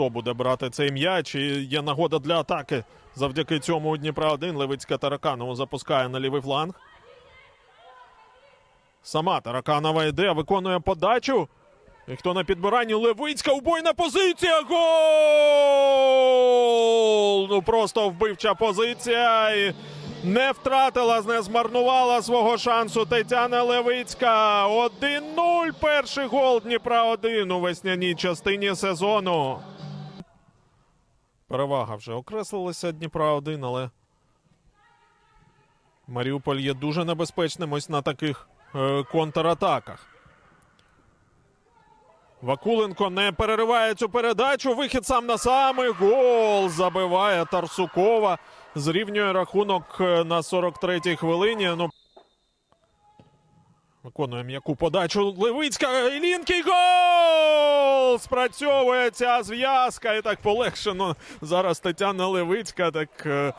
хто буде брати цей м'яч. І є нагода для атаки. Завдяки цьому у Дніпра 1 Левицька Тараканова запускає на лівий фланг. Сама Тараканова йде, виконує подачу. І хто на підбиранні? Левицька убойна позиція. Гол! Ну просто вбивча позиція. І не втратила, не змарнувала свого шансу Тетяна Левицька. 1-0. Перший гол Дніпра 1 у весняній частині сезону. Перевага вже окреслилася Дніпра 1, але Маріуполь є дуже небезпечним ось на таких е, контратаках. Вакуленко не перериває цю передачу. Вихід сам на сам. і Гол забиває Тарсукова. Зрівнює рахунок е, на 43-й хвилині. Ну, Виконує м'яку подачу. Левицька Лінкий гол! Спрацьовує ця зв'язка. І так полегшено. Зараз Тетяна Левицька так е,